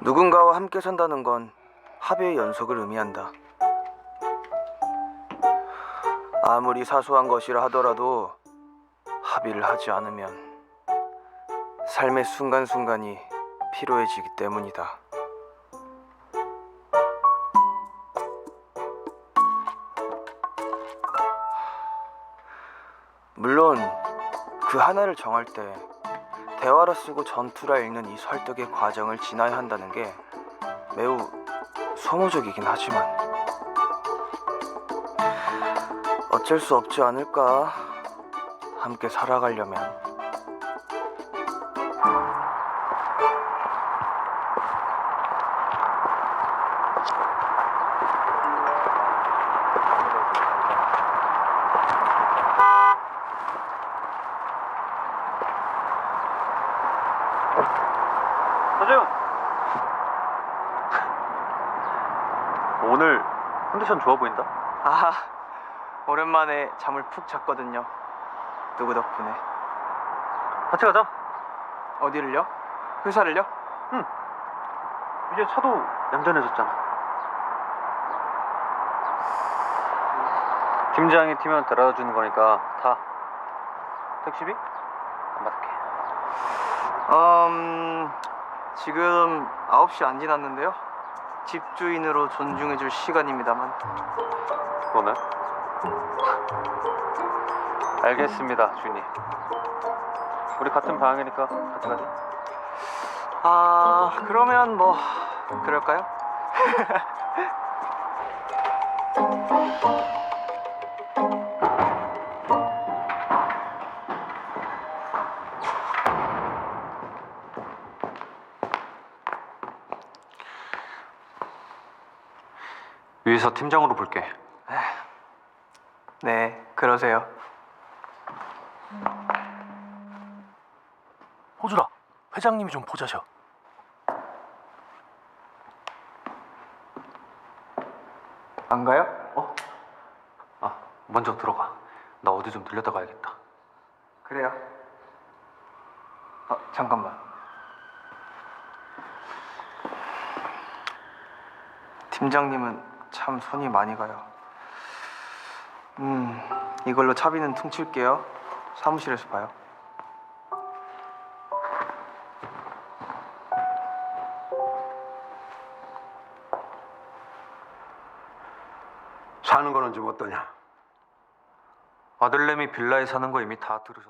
누군가와 함께 산다는 건 합의의 연속을 의미한다. 아무리 사소한 것이라 하더라도 합의를 하지 않으면 삶의 순간순간이 피로해지기 때문이다. 물론 그 하나를 정할 때 대화라 쓰고 전투라 읽는 이 설득의 과정을 지나야 한다는 게 매우 소모적이긴 하지만 어쩔 수 없지 않을까 함께 살아가려면 서재훈 오늘 컨디션 좋아 보인다? 아 오랜만에 잠을 푹 잤거든요. 누구 덕분에. 같이 가자. 어디를요? 회사를요? 이제 차도 얌전해졌잖아. 팀장이 팀원 데려다 주는 거니까 타. 택시비? 안 받을게. 음 지금 9시 안 지났는데요. 집주인으로 존중해줄 시간입니다만. 그러네. 알겠습니다 주인님. 우리 같은 방이니까 같이 가자 아 그러면 뭐 그럴까요? 위에서 팀장으로 볼게 네 그러세요 호주라, 회장님이 좀 보자셔. 안 가요? 어? 아 먼저 들어가 나 어디 좀 들렸다 가야겠다 그래요 어, 잠깐만 팀장님은 참 손이 많이 가요. 음 이걸로 차비는 퉁칠게요. 사무실에서 봐요. 사는 거는 좀 어떠냐? 아들내미 빌라에 사는 거 이미 다 들으셨